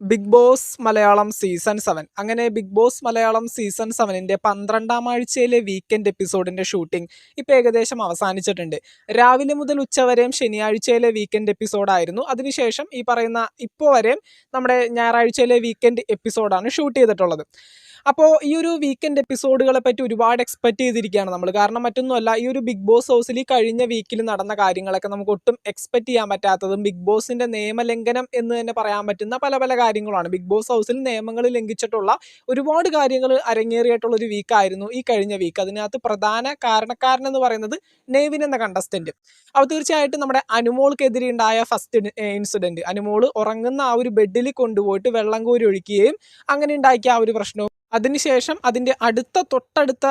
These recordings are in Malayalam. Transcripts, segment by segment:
Big Boss Malayalam season seven. അങ്ങനെ ബിഗ് ബോസ് മലയാളം സീസൺ സെവനിന്റെ പന്ത്രണ്ടാം ആഴ്ചയിലെ വീക്കെൻഡ് എപ്പിസോഡിന്റെ ഷൂട്ടിംഗ് ഇപ്പോൾ ഏകദേശം അവസാനിച്ചിട്ടുണ്ട്. രാവിലെ മുതൽ ഉച്ചവരെയും ശനിയാഴ്ചയിലെ വീക്കെൻഡ് എപ്പിസോഡായിരുന്നു അതിനുശേഷം ഈ പറയുന്ന ഇപ്പോൾ വരെയും നമ്മുടെ ഞായറാഴ്ചയിലെ വീക്കെൻഡ് എപ്പിസോഡാണ് ഷൂട്ട് ചെയ്തിട്ടുള്ളത്. അപ്പോൾ ഈ ഒരു വീക്കെൻഡ് എപ്പിസോഡുകളെ പറ്റി ഒരുപാട് എക്സ്പെക്ട് ചെയ്തിരിക്കുകയാണ് നമ്മൾ കാരണം മറ്റൊന്നുമല്ല ഈ ഒരു ബിഗ് ബോസ് ഹൗസിൽ ഈ കഴിഞ്ഞ വീക്കിൽ നടന്ന കാര്യങ്ങളൊക്കെ നമുക്ക് ഒട്ടും എക്സ്പെക്ട് ചെയ്യാൻ പറ്റാത്തതും ബിഗ് ബോസിന്റെ നിയമലംഘനം എന്ന് തന്നെ പറയാൻ പറ്റുന്ന പല പല കാര്യങ്ങളാണ് ബിഗ് ബോസ് ഹൗസിൽ നിയമങ്ങൾ ലംഘിച്ചിട്ടുള്ള ഒരുപാട് കാര്യങ്ങൾ അരങ്ങേറിയിട്ടുള്ള ഒരു വീക്കായിരുന്നു ഈ കഴിഞ്ഞ വീക്ക് അതിനകത്ത് പ്രധാന കാരണക്കാരൻ എന്ന് പറയുന്നത് നെയ്വിൻ എന്ന കണ്ടസ്റ്റന്റ് അപ്പോൾ തീർച്ചയായിട്ടും നമ്മുടെ അനുമോൾക്കെതിരെ ഉണ്ടായ ഫസ്റ്റ് ഇൻസിഡന്റ് അനുമോൾ ഉറങ്ങുന്ന ആ ഒരു ബെഡിൽ കൊണ്ടുപോയിട്ട് വെള്ളം കോരി ഒഴിക്കുകയും അങ്ങനെ ഉണ്ടാക്കിയ ആ ഒരു പ്രശ്നവും അതിനുശേഷം അതിന്റെ അടുത്ത തൊട്ടടുത്ത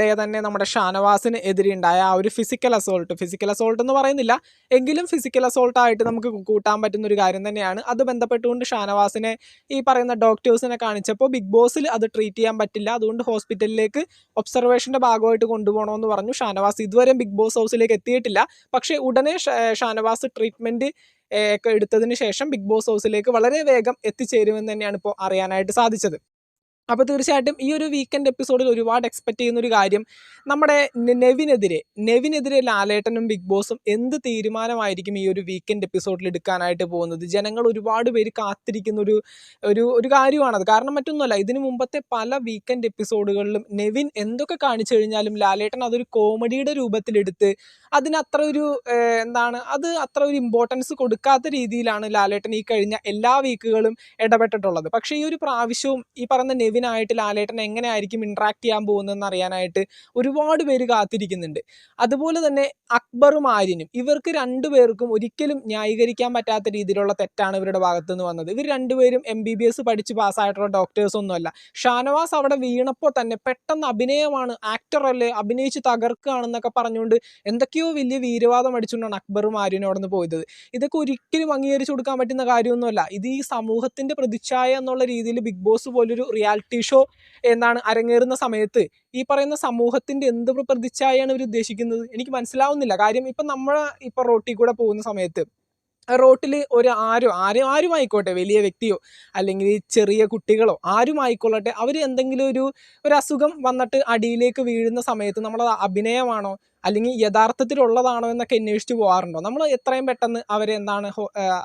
ഡേ തന്നെ നമ്മുടെ ഷാനവാസിന് എതിരെ ഉണ്ടായ ആ ഒരു ഫിസിക്കൽ അസോൾട്ട് ഫിസിക്കൽ അസോൾട്ട് എന്ന് പറയുന്നില്ല. എങ്കിലും ഫിസിക്കൽ അസോൾട്ട് ആയിട്ട് നമുക്ക് കൂട്ടാൻ പറ്റുന്ന ഒരു കാര്യം തന്നെയാണ്. അത് ബന്ധപ്പെട്ടുകൊണ്ട് ഷാനവാസിനെ ഈ പറയുന്ന ഡോക്ടേഴ്സിനെ കാണിച്ചപ്പോൾ ബിഗ് ബോസിൽ അത് ട്രീറ്റ് ചെയ്യാൻ പറ്റില്ല. അതുകൊണ്ട് ഹോസ്പിറ്റലിലേക്ക് ഒബ്സർവേഷന്റെ ഭാഗമായിട്ട് കൊണ്ടുപോകണമെന്ന് പറഞ്ഞു. ഷാനവാസ് ഇതുവരെ ബിഗ് ബോസ് ഹൗസിലേക്ക് എത്തിയിട്ടില്ല. പക്ഷേ ഉടനെ ഷാനവാസ് ട്രീറ്റ്മെന്റ് ഒക്കെ എടുത്തതിന് ശേഷം ബിഗ് ബോസ് ഹൗസിലേക്ക് വളരെ വേഗം എത്തിച്ചേരുമെന്ന് തന്നെയാണ് ഇപ്പോൾ അറിയാനായിട്ട് സാധിച്ചത്. അപ്പോൾ തീർച്ചയായിട്ടും ഈ ഒരു വീക്കെൻഡ് എപ്പിസോഡിൽ ഒരുപാട് എക്സ്പെക്ട് ചെയ്യുന്ന ഒരു കാര്യം നമ്മുടെ നെവിനെതിരെ നെവിനെതിരെ ലാലേട്ടനും ബിഗ് ബോസും എന്ത് തീരുമാനമായിരിക്കും ഈ ഒരു വീക്കെൻഡ് എപ്പിസോഡിൽ എടുക്കാനായിട്ട് പോകുന്നത്? ജനങ്ങൾ ഒരുപാട് പേര് കാത്തിരിക്കുന്ന ഒരു ഒരു ഒരു കാര്യമാണത്. കാരണം മറ്റൊന്നുമല്ല ഇതിനു മുമ്പത്തെ പല വീക്കെൻഡ് എപ്പിസോഡുകളിലും നെവിൻ എന്തൊക്കെ കാണിച്ചു കഴിഞ്ഞാലും ലാലേട്ടൻ അതൊരു കോമഡിയുടെ രൂപത്തിലെടുത്ത് അതിന് അത്ര ഒരു എന്താണ് അത് അത്ര ഒരു ഇമ്പോർട്ടൻസ് കൊടുക്കാത്ത രീതിയിലാണ് ലാലേട്ടൻ ഈ കഴിഞ്ഞ എല്ലാ വീക്കുകളും ഇടപെട്ടിട്ടുള്ളത്. പക്ഷേ ഈ ഒരു പ്രാവശ്യവും ഈ പറയുന്ന നെവിനായിട്ട് ലാലേട്ടൻ എങ്ങനെയായിരിക്കും ഇൻട്രാക്ട് ചെയ്യാൻ പോകുന്നതെന്ന് അറിയാനായിട്ട് ഒരുപാട് പേര് കാത്തിരിക്കുന്നുണ്ട്. അതുപോലെ തന്നെ അക്ബറും ആര്യനും ഇവർക്ക് രണ്ടുപേർക്കും ഒരിക്കലും ന്യായീകരിക്കാൻ പറ്റാത്ത രീതിയിലുള്ള തെറ്റാണ് ഇവരുടെ ഭാഗത്തു നിന്ന് വന്നത്. ഇവർ രണ്ടുപേരും എം ബി ബി എസ് പഠിച്ച് പാസ്സായിട്ടുള്ള ഡോക്ടേഴ്സ് ഒന്നുമല്ല. ഷാനവാസ് അവിടെ വീണപ്പോൾ തന്നെ പെട്ടെന്ന് അഭിനയമാണ് ആക്ടർ അല്ലേ അഭിനയിച്ച് തകർക്കുകയാണെന്നൊക്കെ പറഞ്ഞുകൊണ്ട് എന്തൊക്കെയോ വലിയ വീരവാദം അടിച്ചുകൊണ്ടാണ് അക്ബറും ആര്യനും അവിടെ നിന്ന് പോയത്. ഇതൊക്കെ ഒരിക്കലും അംഗീകരിച്ചു കൊടുക്കാൻ പറ്റുന്ന കാര്യമൊന്നുമല്ല. ഇത് ഈ സമൂഹത്തിന്റെ പ്രതിച്ഛായ എന്നുള്ള രീതിയിൽ ബിഗ് ബോസ് പോലൊരു റിയാലിറ്റി ഷോ എന്താണ് അരങ്ങേറുന്ന സമയത്ത് ഈ പറയുന്ന സമൂഹത്തിന്റെ എന്ത് പ്രതിച്ഛായാണ് ഇവർ ഉദ്ദേശിക്കുന്നത്? എനിക്ക് മനസ്സിലാവുന്നില്ല. കാര്യം ഇപ്പം നമ്മൾ ഇപ്പം റോട്ടിൽ കൂടെ പോകുന്ന സമയത്ത് റോട്ടിൽ ഒരു ആരും ആരും ആരും ആയിക്കോട്ടെ വലിയ വ്യക്തിയോ അല്ലെങ്കിൽ ചെറിയ കുട്ടികളോ ആരും ആയിക്കൊള്ളട്ടെ. അവർ എന്തെങ്കിലും ഒരു ഒരു അസുഖം വന്നിട്ട് അടിയിലേക്ക് വീഴുന്ന സമയത്ത് നമ്മൾ അഭിനയമാണോ അല്ലെങ്കിൽ യഥാർത്ഥത്തിലുള്ളതാണോ എന്നൊക്കെ അന്വേഷിച്ച് പോകാറുണ്ടോ നമ്മൾ എത്രയും പെട്ടെന്ന് അവരെ എന്താണ്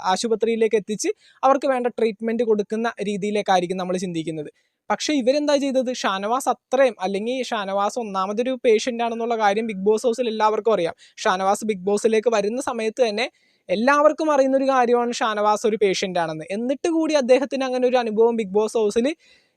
ആശുപത്രിയിലേക്ക് എത്തിച്ച് അവർക്ക് വേണ്ട ട്രീറ്റ്മെന്റ് കൊടുക്കുന്ന രീതിയിലേക്കായിരിക്കും നമ്മൾ ചിന്തിക്കുന്നത്. പക്ഷേ ഇവരെന്താ ചെയ്തത്? ഷാനവാസ് അത്രയും അല്ലെങ്കിൽ ഷാനവാസ് ഒന്നാമതൊരു പേഷ്യന്റ് ആണെന്നുള്ള കാര്യം ബിഗ് ബോസ് ഹൗസിൽ എല്ലാവർക്കും അറിയാം. ഷാനവാസ് ബിഗ് ബോസിലേക്ക് വരുന്ന സമയത്ത് തന്നെ എല്ലാവർക്കും അറിയുന്ന ഒരു കാര്യമാണ് ഷാനവാസ് ഒരു പേഷ്യന്റ് ആണെന്ന്. എന്നിട്ട് കൂടി അദ്ദേഹത്തിന് അങ്ങനെ ഒരു അനുഭവം ബിഗ് ബോസ് ഹൗസിൽ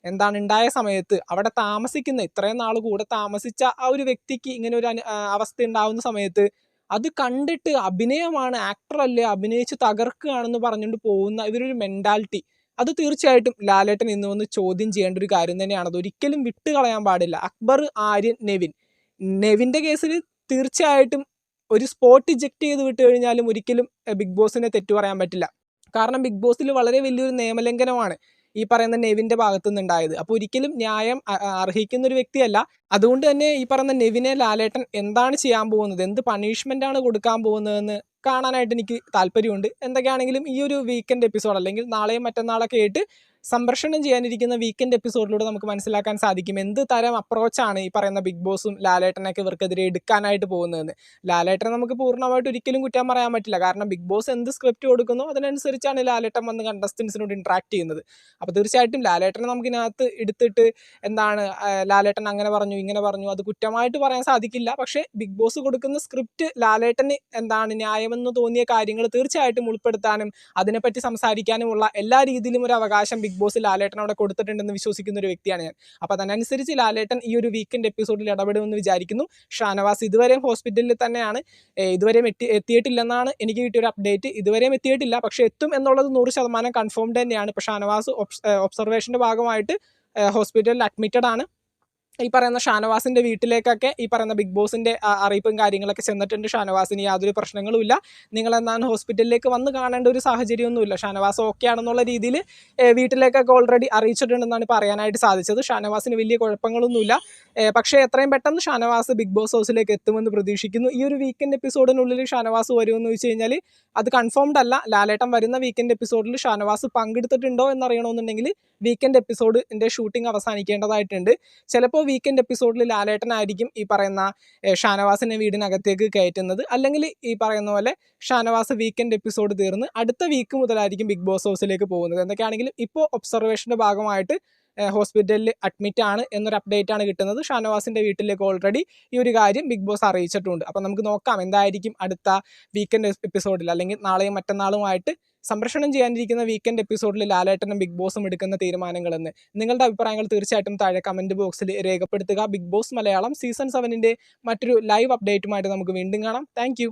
എന്താണ് ഉണ്ടായ സമയത്ത് അവിടെ താമസിക്കുന്ന ഇത്രയും നാൾ കൂടെ താമസിച്ച ആ ഒരു വ്യക്തിക്ക് ഇങ്ങനെ ഒരു അവസ്ഥ ഉണ്ടാവുന്ന സമയത്ത് അത് കണ്ടിട്ട് അഭിനയമാണ് ആക്ടർ അല്ലേ അഭിനയിച്ച് തകർക്കുകയാണെന്ന് പറഞ്ഞുകൊണ്ട് പോകുന്ന ഇവരൊരു മെന്റാലിറ്റി അത് തീർച്ചയായിട്ടും ലാലേട്ടൻ ഇന്ന് വന്ന് ചോദ്യം ചെയ്യേണ്ട ഒരു കാര്യം തന്നെയാണ്. അത് ഒരിക്കലും വിട്ടുകളയാൻ പാടില്ല. അക്ബർ ആര്യൻ നെവിൻ. നെവിന്റെ കേസിൽ തീർച്ചയായിട്ടും ഒരു സ്പോട്ട് ഇജക്റ്റ് ചെയ്ത് വിട്ട് കഴിഞ്ഞാലും ഒരിക്കലും ബിഗ് ബോസിനെ തെറ്റു പറയാൻ പറ്റില്ല. കാരണം ബിഗ് ബോസിൽ വളരെ വലിയൊരു നിയമലംഘനമാണ് ഈ പറയുന്ന നെവിന്റെ ഭാഗത്തു നിന്നുണ്ടായത് അപ്പോൾ ഒരിക്കലും ന്യായം അർഹിക്കുന്ന ഒരു വ്യക്തിയല്ല. അതുകൊണ്ട് തന്നെ ഈ പറയുന്ന നെവിനെ ലാലേട്ടൻ എന്താണ് ചെയ്യാൻ പോകുന്നത്? എന്ത് പണിഷ്മെന്റ് ആണ് കൊടുക്കാൻ പോകുന്നതെന്ന് കാണാനായിട്ട് എനിക്ക് താല്പര്യമുണ്ട്. എന്തൊക്കെയാണെങ്കിലും ഈ ഒരു വീക്കെൻഡ് എപ്പിസോഡ് അല്ലെങ്കിൽ നാളെയും മറ്റന്നാളൊക്കെ ആയിട്ട് സംപ്രേഷണം ചെയ്യാനിരിക്കുന്ന വീക്കെൻഡ് എപ്പിസോഡിലൂടെ നമുക്ക് മനസ്സിലാക്കാൻ സാധിക്കും. എന്ത് തരം അപ്രോച്ചാണ് ഈ പറയുന്ന ബിഗ് ബോസും ലാലേട്ടനൊക്കെ ഇവർക്കെതിരെ എടുക്കാനായിട്ട് പോകുന്നതെന്ന്. ലാലേട്ടനെ നമുക്ക് പൂർണമായിട്ട് ഒരിക്കലും കുറ്റം പറയാൻ പറ്റില്ല. കാരണം ബിഗ് ബോസ് എന്ത് സ്ക്രിപ്റ്റ് കൊടുക്കുന്നു അതിനനുസരിച്ചാണ് ലാലേട്ടൻ വന്ന് കണ്ടസ്റ്റൻസിനോട് ഇൻട്രാക്ട് ചെയ്യുന്നത്. അപ്പോൾ തീർച്ചയായിട്ടും ലാലേട്ടനെ നമുക്കിനകത്ത് എടുത്തിട്ട് എന്താണ് ലാലേട്ടൻ അങ്ങനെ പറഞ്ഞു ഇങ്ങനെ പറഞ്ഞു അത് കുറ്റമായിട്ട് പറയാൻ സാധിക്കില്ല. പക്ഷേ ബിഗ് ബോസ് കൊടുക്കുന്ന സ്ക്രിപ്റ്റ് ലാലേട്ടന് എന്താണ് ന്യായമെന്ന് തോന്നിയ കാര്യങ്ങൾ തീർച്ചയായിട്ടും ഉൾപ്പെടുത്താനും അതിനെപ്പറ്റി സംസാരിക്കാനുമുള്ള എല്ലാ രീതിയിലും ഒരു അവകാശം ബിഗ് ബോസ് ലാലേട്ടൻ അവിടെ കൊടുത്തിട്ടുണ്ടെന്ന് വിശ്വസിക്കുന്ന ഒരു വ്യക്തിയാണ് ഞാൻ. അപ്പോൾ അതിനനുസരിച്ച് ലാലേട്ടൻ ഈ ഒരു വീക്കെൻഡ് എപ്പിസോഡിൽ ഇടപെടുമെന്ന് വിചാരിക്കുന്നു. ഷാനവാസ് ഇതുവരെയും ഹോസ്പിറ്റലിൽ തന്നെയാണ്. ഇതുവരെയും എത്തി എത്തിയിട്ടില്ലെന്നാണ് എനിക്ക് കിട്ടിയൊരു അപ്ഡേറ്റ് ഇതുവരെയും എത്തിയിട്ടില്ല. പക്ഷേ എത്തും എന്നുള്ളത് നൂറ് ശതമാനം കൺഫേംഡ് തന്നെയാണ്. ഇപ്പോൾ ഷാനവാസ് ഒബ്സർവേഷന്റെ ഭാഗമായിട്ട് ഹോസ്പിറ്റലിൽ അഡ്മിറ്റഡ് ആണ്. ഈ പറയുന്ന ഷാനവാസിന്റെ വീട്ടിലേക്കൊക്കെ ഈ പറയുന്ന ബിഗ് ബോസിന്റെ അറിയിപ്പും കാര്യങ്ങളൊക്കെ ചെന്നിട്ടുണ്ട്. ഷാനവാസിന് യാതൊരു പ്രശ്നങ്ങളുമില്ല. നിങ്ങൾ എന്നാണ് ഹോസ്പിറ്റലിലേക്ക് വന്ന് കാണേണ്ട ഒരു സാഹചര്യമൊന്നുമില്ല. ഷാനവാസ് ഓക്കെ ആണെന്നുള്ള രീതിയിൽ വീട്ടിലേക്കൊക്കെ ഓൾറെഡി അറിയിച്ചിട്ടുണ്ടെന്നാണ് പറയാനായിട്ട് സാധിച്ചത്. ഷാനവാസിന് വലിയ കുഴപ്പങ്ങളൊന്നുമില്ല. പക്ഷേ എത്രയും പെട്ടെന്ന് ഷാനവാസ് ബിഗ് ബോസ് ഹൗസിലേക്ക് എത്തുമെന്ന് പ്രതീക്ഷിക്കുന്നു. ഈ ഒരു വീക്കെൻഡ് എപ്പിസോഡിനുള്ളിൽ ഷാനവാസ് വരുമെന്ന് വെച്ച് കഴിഞ്ഞാൽ അത് കൺഫേംഡ് അല്ല. ലാലേട്ടൻ വരുന്ന വീക്കെൻഡ് എപ്പിസോഡിൽ ഷാനവാസ് പങ്കെടുത്തിട്ടുണ്ടോ എന്നറിയണമെന്നുണ്ടെങ്കിൽ വീക്കെൻഡ് എപ്പിസോഡിന്റെ ഷൂട്ടിംഗ് അവസാനിക്കേണ്ടതായിട്ടുണ്ട്. ചിലപ്പോൾ വീക്കെൻഡ് എപ്പിസോഡിൽ ലാലേട്ടനായിരിക്കും ഈ പറയുന്ന ഷാനവാസിനെ വീടിനകത്തേക്ക് കയറ്റുന്നത്. അല്ലെങ്കിൽ ഈ പറയുന്ന പോലെ ഷാനവാസ് വീക്കെൻഡ് എപ്പിസോഡ് തീർന്ന് അടുത്ത വീക്ക് മുതലായിരിക്കും ബിഗ് ബോസ് ഹൗസിലേക്ക് പോകുന്നത്. എന്തൊക്കെയാണെങ്കിലും ഇപ്പോൾ ഒബ്സർവേഷന്റെ ഭാഗമായിട്ട് ഹോസ്പിറ്റലിൽ അഡ്മിറ്റ് ആണ് എന്നൊരു അപ്ഡേറ്റ് ആണ് കിട്ടുന്നത്. ഷാനവാസിന്റെ വീട്ടിലേക്ക് ഓൾറെഡി ഈ ഒരു കാര്യം ബിഗ് ബോസ് അറിയിച്ചിട്ടുണ്ട്. അപ്പം നമുക്ക് നോക്കാം എന്തായിരിക്കും അടുത്ത വീക്കെൻഡ് എപ്പിസോഡിൽ അല്ലെങ്കിൽ നാളെയും മറ്റന്നാളുമായിട്ട് സംപ്രേഷണം ചെയ്യാനിരിക്കുന്ന വീക്കെൻഡ് എപ്പിസോഡിൽ ലാലേട്ടനും ബിഗ് ബോസും എടുക്കുന്ന തീരുമാനങ്ങളെന്ന്. നിങ്ങളുടെ അഭിപ്രായങ്ങൾ തീർച്ചയായിട്ടും താഴെ കമന്റ് ബോക്സിൽ രേഖപ്പെടുത്തുക. ബിഗ് ബോസ് മലയാളം സീസൺ സെവനിന്റെ മറ്റൊരു ലൈവ് അപ്ഡേറ്റുമായിട്ട് നമുക്ക് വീണ്ടും കാണാം. താങ്ക്